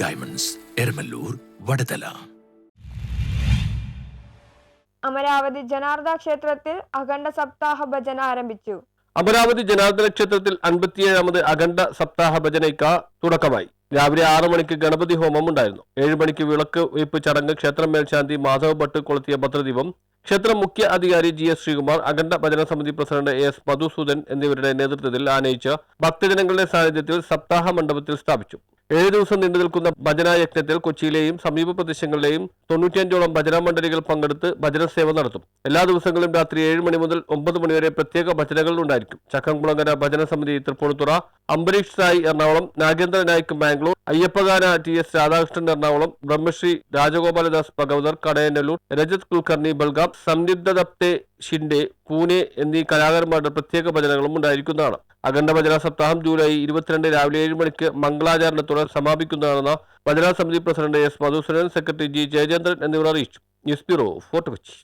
Diamonds Eramalloor Vadathala Amaravathi ജനാർദ്ദ ക്ഷേത്രത്തിൽ അഖണ്ഡ സപ്താഹ ഭജന ആരംഭിച്ചു. അമരാവതി ജനാർദ്ദന ക്ഷേത്രത്തിൽ അൻപത്തിയേഴാമത് അഖണ്ഡ സപ്താഹ ഭജനയ്ക്ക് തുടക്കമായി. രാവിലെ ആറു മണിക്ക് ഗണപതി ഹോമം ഉണ്ടായിരുന്നു. ഏഴ് മണിക്ക് വിളക്ക് വെയ്പ്പ് ചടങ്ങ് ക്ഷേത്രം മേൽശാന്തി മാധവ ഭട്ട് കൊളുത്തിയ ഭദ്രദീപം. ക്ഷേത്ര മുഖ്യ അധികാരി ജി എസ് ശ്രീകുമാർ അഖണ്ഡ ഭജന സമിതി പ്രസിഡന്റ് എ എസ് മധുസൂദൻ എന്നിവരുടെ നേതൃത്വത്തിൽ ആനയിച്ച് ഭക്തജനങ്ങളുടെ സാന്നിധ്യത്തിൽ സപ്താഹ മണ്ഡപത്തിൽ സ്ഥാപിച്ചു. ഏഴ് ദിവസം നീണ്ടു നിൽക്കുന്ന ഭജന യജ്ഞത്തിൽ കൊച്ചിയിലെയും സമീപ പ്രദേശങ്ങളിലെയും തൊണ്ണൂറ്റിയഞ്ചോളം ഭജന മണ്ഡലികൾ പങ്കെടുത്ത് ഭജന സേവ നടത്തും. എല്ലാ ദിവസങ്ങളിലും രാത്രി ഏഴ് മണി മുതൽ ഒമ്പത് മണിവരെ പ്രത്യേക ഭജനകൾ ഉണ്ടായിരിക്കും. ചക്കംകുളങ്ങര ഭജന സമിതി തൃപ്പൂണിത്തുറ അംബരീഷ് സായി എറണാകുളം നാഗേന്ദ്ര നായിക് ബാംഗ്ലൂർ അയ്യപ്പഗാന ടി എസ് രാധാകൃഷ്ണൻ എറണാകുളം ബ്രഹ്മശ്രീ രാജഗോപാലദാസ് ഭഗവതർ കടയനല്ലൂർ രജത് കുൽക്കർണി ബൽഗാം സംയുക്ത ദപ്തെ ഷിൻഡെ പൂനെ എന്നീ കലാകാരന്മാരുടെ പ്രത്യേക ഭജനകളും ഉണ്ടായിരിക്കുന്നതാണ്. അഖണ്ഡ ഭജന സപ്താഹം ജൂലൈ ഇരുപത്തിരണ്ട് രാവിലെ ഏഴ് മണിക്ക് മംഗളാചാരണത്തോടെ സമാപിക്കുന്നതാണെന്ന് ഭജനാ സമിതി president S Madhusudanan secretary G Jayachandran എന്നിവർ അറിയിച്ചു. News bureau Fort Kochi.